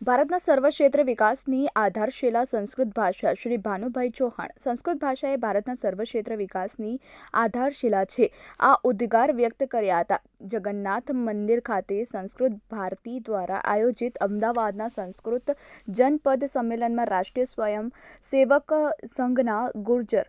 ભારતના સર્વ ક્ષેત્ર વિકાસની આધારશિલા સંસ્કૃત ભાષા શ્રી ભાનુભાઈ ચૌહાણ. સંસ્કૃત ભાષા એ ભારતના સર્વ ક્ષેત્ર વિકાસની આધારશિલા છે. આ ઉદ્ગાર વ્યક્ત કર્યા હતા. જગન્નાથ મંદિર ખાતે સંસ્કૃત ભારતી દ્વારા આયોજિત અમદાવાદના સંસ્કૃત જનપદ સંમેલનમાં રાષ્ટ્રીય સ્વયં સેવક સંઘના ગુર્જર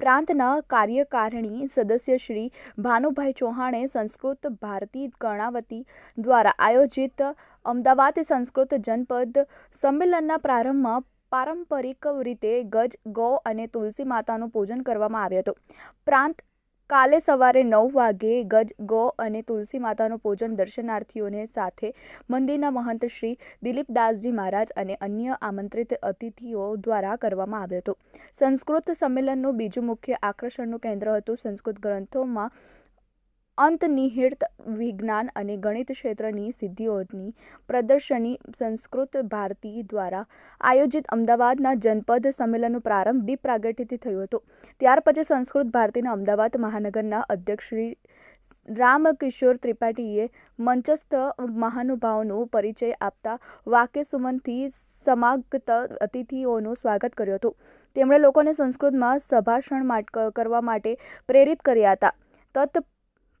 પ્રાંતના કાર્યકારિણી સદસ્ય શ્રી ભાનુભાઈ ચૌહાણે સંસ્કૃત ભારતી કર્ણાવતી દ્વારા આયોજિત અમદાવાદ સંસ્કૃત જનપદ સંમેલનના પ્રારંભમાં પારંપરિક રીતે ગજ, ગૌ અને તુલસી માતાનું પૂજન કરવામાં આવ્યું હતું. પ્રાંત કાલે સવારે નવ વાગે ગજ ગૌ અને તુલસી માતાનું પૂજન દર્શનાર્થીઓને સાથે મંદિરના મહંત શ્રી દિલીપદાસજી મહારાજ અને અન્ય આમંત્રિત અતિથિઓ દ્વારા કરવામાં આવ્યો હતો. સંસ્કૃત સંમેલનનું બીજું મુખ્ય આકર્ષણનું કેન્દ્ર હતું સંસ્કૃત ગ્રંથોમાં અંતર્નિહિત વિજ્ઞાન અને ગણિત ક્ષેત્રની સિદ્ધિઓની પ્રદર્શની સંસ્કૃત ભારતી દ્વારા આયોજિત અમદાવાદના જનપદ સંમેલનનો પ્રારંભ દીપ પ્રાગટ્યથી થયો હતો. ત્યાર પછી સંસ્કૃત ભારતીના અમદાવાદ મહાનગરના અધ્યક્ષ શ્રી રામકિશોર ત્રિપાઠીએ મંચસ્થ મહાનુભાવનો પરિચય આપતા વાક્ય સુમનથી સમાગત અતિથિઓનું સ્વાગત કર્યું હતું. તેમણે લોકોને સંસ્કૃતમાં સભાષણ કરવા માટે પ્રેરિત કર્યા હતા. તત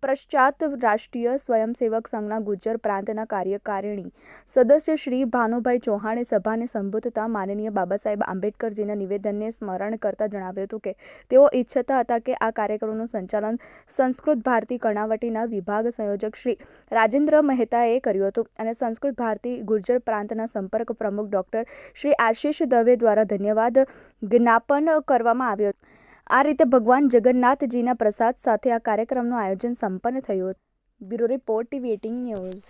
પશ્ચાત રાષ્ટ્રીય સ્વયંસેવક સંઘના ગુજ્જર પ્રાંતના કાર્યકારિણી સદસ્ય શ્રી ભાનુભાઈ ચૌહાણે સભાને સંબોધતા માનનીય બાબા સાહેબ આંબેડકરજીના નિવેદનને સ્મરણ કરતા જણાવ્યું હતું કે તેઓ ઈચ્છતા હતા કે આ કાર્યક્રમનું સંચાલન સંસ્કૃત ભારતી કર્ણાવટીના વિભાગ સંયોજક શ્રી રાજેન્દ્ર મહેતાએ કર્યું હતું અને સંસ્કૃત ભારતી ગુર્જર પ્રાંતના સંપર્ક પ્રમુખ ડોક્ટર શ્રી આશીષ દવે દ્વારા ધન્યવાદ જ્ઞાપન કરવામાં આવ્યું આ રીતે ભગવાન જગન્નાથજીના પ્રસાદ સાથે આ કાર્યક્રમનું આયોજન સંપન્ન થયું. Bureau report TV eighteen news.